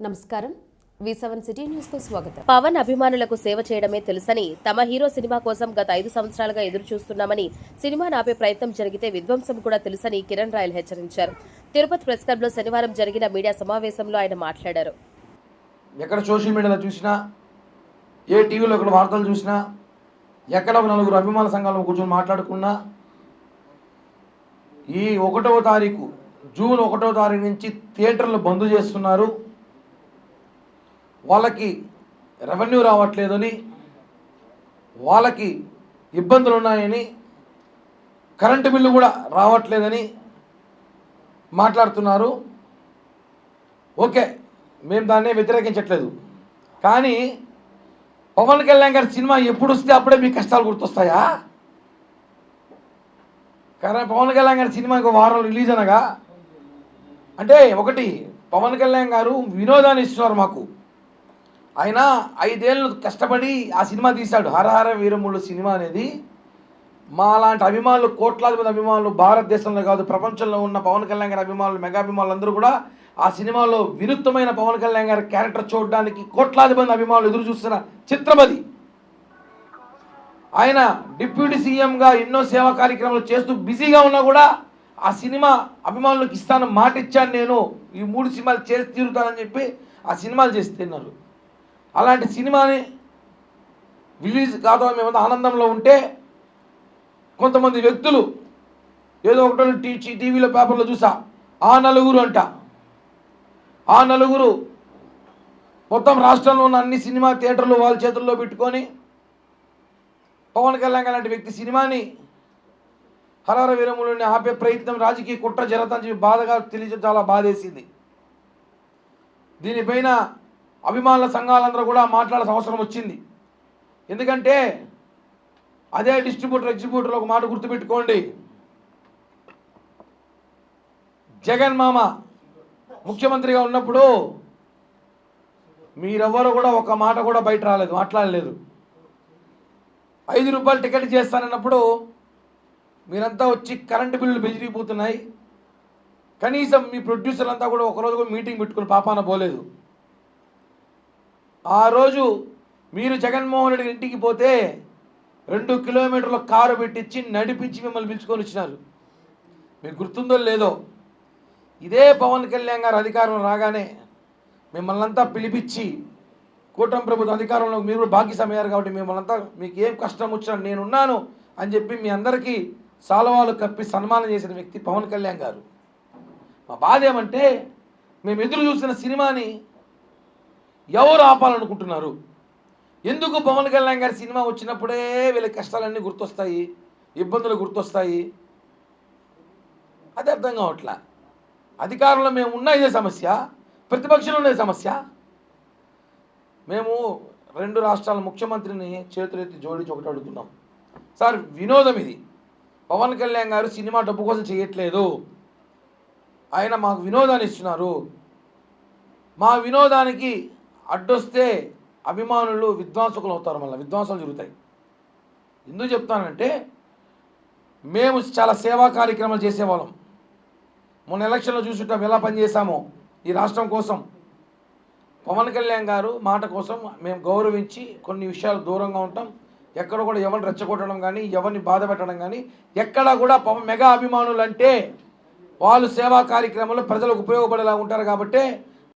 నమస్కారం. పవన్ అభిమానులకు సేవ చేయడమే తెలుసని తమ హీరో సినిమా కోసం గత ఐదు సంవత్సరాలుగా ఎదురు చూస్తున్నామని సినిమా నాపే ప్రయత్నం జరిగితే విధ్వంసం కూడా తెలుసని కిరణ్ రాయల్ హెచ్చరించారు. తిరుపతి ప్రెస్ క్లబ్లో శనివారం జరిగిన మీడియా సమావేశంలో ఆయన మాట్లాడారు. ఎక్కడ సోషల్ మీడియాలో చూసినా ఏ టీవీలో ఇక్కడ వార్తలు చూసినా ఎక్కడ ఒక నలుగురు అభిమాన సంఘాలను కూర్చొని మాట్లాడుకున్నా ఈ ఒకటవ తారీఖు జూన్ ఒకటవ తారీఖు నుంచి థియేటర్లు బంద్ చేస్తున్నారు. వాళ్ళకి రెవెన్యూ రావట్లేదని వాళ్ళకి ఇబ్బందులు ఉన్నాయని కరెంటు బిల్లు కూడా రావట్లేదని మాట్లాడుతున్నారు. ఓకే మేము దాన్ని వ్యతిరేకించట్లేదు. కానీ పవన్ కళ్యాణ్ గారి సినిమా ఎప్పుడు వస్తే అప్పుడే మీ కష్టాలు గుర్తొస్తాయా? కానీ పవన్ కళ్యాణ్ గారి సినిమా ఇంకో వారం రిలీజ్ అనగా అంటే ఒకటి పవన్ కళ్యాణ్ గారు వినోదాన్ని ఇస్తున్నారు మాకు. ఆయన ఐదేళ్ళు కష్టపడి ఆ సినిమా తీశాడు. హరహర వీరముళ్ళు సినిమా అనేది మా లాంటి అభిమానులు కోట్లాది మంది అభిమానులు భారతదేశంలో కాదు ప్రపంచంలో ఉన్న పవన్ కళ్యాణ్ గారి అభిమానులు మెగా అభిమానులు అందరూ కూడా ఆ సినిమాలో వినూత్నమైన పవన్ కళ్యాణ్ గారి క్యారెక్టర్ చూడడానికి కోట్లాది మంది అభిమానులు ఎదురు చూస్తున్న చిత్రం అది. ఆయన డిప్యూటీ సీఎంగా ఎన్నో సేవా కార్యక్రమాలు చేస్తూ బిజీగా ఉన్నా కూడా ఆ సినిమా అభిమానులకు ఇస్తాను మాట ఇచ్చాను నేను. ఈ మూడు సినిమాలు చేసి తీరుతానని చెప్పి ఆ సినిమాలు చేసి తిన్నారు అలాంటి సినిమాని రిలీజ్ కాదు మేము ఆనందంలో ఉంటే కొంతమంది వ్యక్తులు ఏదో ఒకటో టీ టీవీలో పేపర్లో చూసా ఆ నలుగురు అంట. ఆ నలుగురు మొత్తం రాష్ట్రంలో ఉన్న అన్ని సినిమా థియేటర్లు వాళ్ళ చేతుల్లో పెట్టుకొని పవన్ కళ్యాణ్ లాంటి వ్యక్తి సినిమాని హరహర వీరములని ఆపే ప్రయత్నం రాజకీయ కుట్ర జరుగుతుందని చెప్పి బాధగా తెలియజేయడం చాలా బాధేసింది. దీనిపైన అభిమానుల సంఘాలందరూ కూడా మాట్లాడాల్సిన అవసరం వచ్చింది. ఎందుకంటే అదే డిస్ట్రిబ్యూటర్ ఎగ్జిబ్యూటర్ ఒక మాట గుర్తుపెట్టుకోండి. జగన్ మామ ముఖ్యమంత్రిగా ఉన్నప్పుడు మీరెవ్వరు కూడా ఒక మాట కూడా బయట రాలేదు మాట్లాడలేదు. ఐదు రూపాయలు టికెట్ చేస్తానన్నప్పుడు మీరంతా వచ్చి కరెంటు బిల్లులు బెదిరిపోతున్నాయి. కనీసం మీ ప్రొడ్యూసర్ అంతా కూడా ఒకరోజు కూడా మీటింగ్ పెట్టుకుని పాపాన పోలేదు. ఆ రోజు మీరు జగన్మోహన్ రెడ్డి ఇంటికి పోతే రెండు కిలోమీటర్ల కారు పెట్టించి నడిపించి మిమ్మల్ని పిలుచుకొని వచ్చినారు. మీకు గుర్తుందో లేదో? ఇదే పవన్ కళ్యాణ్ గారు అధికారం రాగానే మిమ్మల్ని అంతా పిలిపించి కూటమి ప్రభుత్వం అధికారంలో మీరు కూడా భాగ్యసమయ్యారు కాబట్టి మిమ్మల్ని అంతా మీకు ఏం కష్టం వచ్చినా నేనున్నాను అని చెప్పి మీ అందరికీ సాలవాలు కప్పి సన్మానం చేసిన వ్యక్తి పవన్ కళ్యాణ్ గారు. మా బాధ ఏమంటే మేము ఎదురు చూసిన సినిమాని ఎవరు ఆపాలనుకుంటున్నారు? ఎందుకు పవన్ కళ్యాణ్ గారి సినిమా వచ్చినప్పుడే వీళ్ళ కష్టాలన్నీ గుర్తొస్తాయి ఇబ్బందులు గుర్తొస్తాయి? అది అర్థం కావట్లా? అధికారంలో మేము ఉన్న ఇదే సమస్య ప్రతిపక్షంలో ఉన్నది సమస్య. మేము రెండు రాష్ట్రాల ముఖ్యమంత్రిని చేతులెత్తి జోడించి ఒకటి అడుగుతున్నాం. సార్ వినోదం ఇది. పవన్ కళ్యాణ్ గారు సినిమా డబ్బు కోసం చేయట్లేదు. ఆయన మాకు వినోదాన్ని ఇస్తున్నారు. మా వినోదానికి అడ్డొస్తే అభిమానులు విద్వాంసకులు అవుతారు మళ్ళీ విద్వాంసాలు జరుగుతాయి. ఎందుకు చెప్తానంటే మేము చాలా సేవా కార్యక్రమాలు చేసేవాళ్ళం. మొన్న ఎలక్షన్లో చూసుంటాం ఎలా పనిచేసామో ఈ రాష్ట్రం కోసం. పవన్ కళ్యాణ్ గారు మాట కోసం మేము గౌరవించి కొన్ని విషయాలు దూరంగా ఉంటాం. ఎక్కడ కూడా ఎవరిని రెచ్చగొట్టడం కానీ ఎవరిని బాధ పెట్టడం కానీ ఎక్కడ కూడా పవన్ మెగా అభిమానులు అంటే వాళ్ళు సేవా కార్యక్రమంలో ప్రజలకు ఉపయోగపడేలా ఉంటారు కాబట్టి